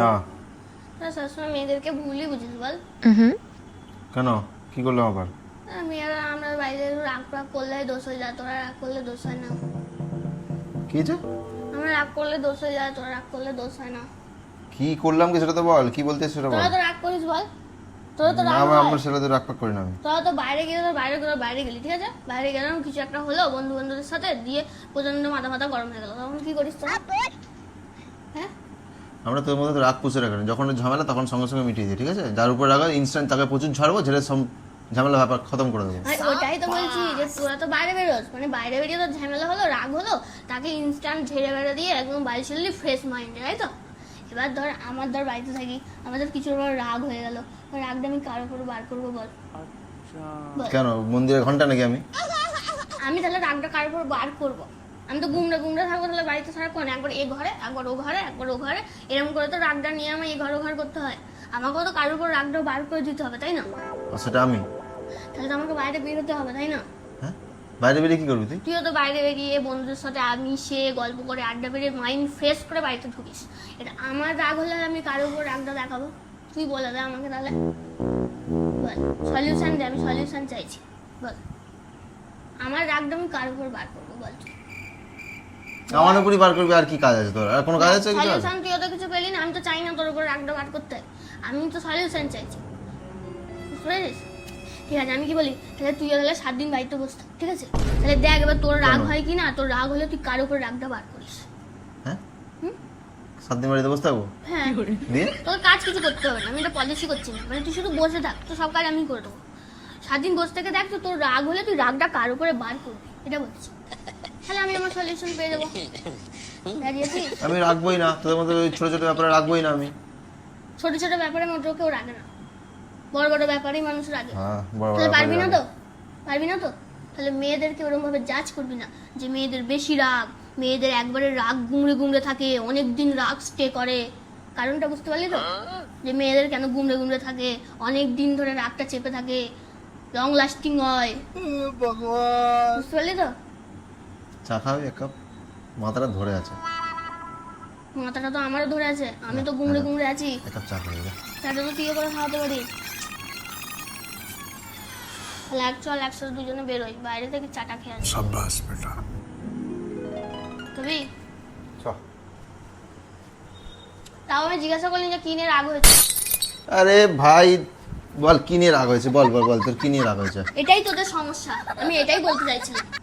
না। সবসময় মেয়েদেরকে ভুলই বুঝিস বল। কেন? কি করলাম আবার? মেয়েরা আমরা বাইরে রাগ রাগ করলে দোষ হয়ে যায় তোরা রাগ করলে দোষ হয় না। কি আমরা রাগ করলে দোষ হয়ে যায় তোরা রাগ করলে দোষ হয় না। কি করলাম কি সেটা তো বল কি বলতে সেটা বল। তোরা তো রাগ করিস বল। তোরা তো রাগ আমার হয়। আমার সেটা তো রাগ করি না তোরা তো বাইরে গেলে তো বাইরে গেলে বাইরে গেলি ঠিক আছে? বাইরে গেলাম কিছু একটা হলো বন্ধু বান্ধবদের সাথে দিয়ে প্রচণ্ড মাথা মাথা গরম হয়ে গেল। তখন কি করিস তোরা? হ্যাঁ? আমরা তোর মধ্যে রাগ পুষে রাখি যখন ঝামেলা তখন সঙ্গে সঙ্গে মিটিয়ে দিই ঠিক আছে? যার উপর রাগ ইনস্ট্যান্ট তাকে প্রচুর ঝাড়বো ঝেড়ে ঝামেলা ব্যাপার খতম করে দেবো। ওটাই তো বলছি যে তোরা তো বাইরে বেরোস। মানে বাইরে বেরিয়ে তো ঝামেলা হলো রাগ হলো তাকে ইনস্ট্যান্ট ঝেড়ে বেড়ে দিয়ে একদম বাড়ি ফ্রেশ মাইন্ডে তাই তো? এবার ধর আমার ধর বাড়িতে থাকি আমাদের কিছুর পর রাগ হয়ে গেল। রাগটা আমি কারও করে বার করব বল। বল। কেন মন্দিরের ঘণ্টা নাকি আমি? আমি তাহলে রাগটা কারোর উপর বার করব? আমি তো গুমড়ে গুমড়ে থাকব তাহলে বাড়িতে সারাক্ষণ একবার এ ঘরে একবার ও ঘরে একবার ও ঘরে। এরকম করে তো রাগটা নিয়ে আমার এ ঘর ও ঘর করতে হয়। আমাকেও তো কারোর উপর রাগটা বার করে দিতে হবে তাই না? সেটা আমি। তাহলে তো আমাকে বাইরে বের হতে হবে তাই না? বাইরে বেরিয়ে কি করবি তুই? তুইও তো বাইরে বেরিয়ে বন্ধুদের সাথে মিশে গল্প করে আড্ডা বেরিয়ে মাইন্ড ফ্রেশ করে বাড়িতে ঢুকিস। এটা আমার রাগ হলে আমি কারোর উপর রাগটা দেখাবো? তুই বলে দে আমাকে তাহলে। বল সলিউশন দে আমি সলিউশন চাইছি। বল আমার রাগটা আমি কারোর উপর বার করব? বল। আমার উপরই বার করবি আর কি কাজ আছে তোর? আর কোনো কাজ আছে সলিউশন তুই তো কিছু পেলি না আমি তো চাই না তোর উপর রাগটা বার করতে। আমি তো সলিউশন চাইছি। বুঝতে পেরেছিস? ঠিক আছে আমি কি বলি? তাহলে তুইও তাহলে সাত দিন বাড়িতে বসে থাক, ঠিক আছে? তাহলে দেখ এবার তোর রাগ হয় কি না তোর রাগ হলে তুই কারোর উপর রাগটা বার করিস। হ্যাঁ? সাত দিন বাড়িতে বসে থাকব? হ্যাঁ। দিয়ে? তোর কাজ কিছু করতে হবে না আমি এটা পলিসি করছি না। মানে তুই শুধু বসে থাক তো সব কাজ আমি করে দেবো। সাত দিন বসে থেকে দেখ তো তোর রাগ হলে তুই রাগটা কার উপরে বার করবি এটা বলছি। তাহলে আমি আমার সলিউশন পেয়ে দেবো। রাজি আমি রাখবোই না তোদের মধ্যে ছোট ছোট ব্যাপারে রাখবোই না আমি। ছোট ছোট ব্যাপারে মোটেও কেউ রাগে না। বড় বড় ব্যাপারেই মানুষ রাগে হ্যাঁ বড় বড় তাহলে পারবি না তো? পারবি না তো? তাহলে মেয়েদেরকে ওরকম ভাবে জাজ করবি না যে মেয়েদের বেশি রাগ মেয়েদের একবারে রাগ গুমড়ে গুমড়ে থাকে অনেক দিন রাগ স্টে করে। কারণটা বুঝতে পারলি তো? যে মেয়েদের কেন গুমড়ে গুমড়ে থাকে অনেক দিন ধরে রাগটা চেপে থাকে লং লাস্টিং হয়। বুঝতে পারলি তো? চা খাবি এক কাপ? মাথাটা ধরে আছে। মাথাটা তো আমারও ধরে আছে আমি তো গুমড়ে গুমড়ে আছি। এক কাপ চা খাবি। তাতে তো তুইও করে খাওয়াতে পারিস। লাগছো আর দুজনে বেরোই বাইরে থেকে চাটা খেয়ে আসি। সাব্বাস বেটা। তাও আমি জিজ্ঞাসা করলি যে কিনে রাগ হয়েছে। আরে ভাই বল কিনে রাগ হয়েছে? বল বল বল তোর কিনে রাগ হয়েছে? এটাই তোদের সমস্যা আমি এটাই বলতে চাইছিলাম।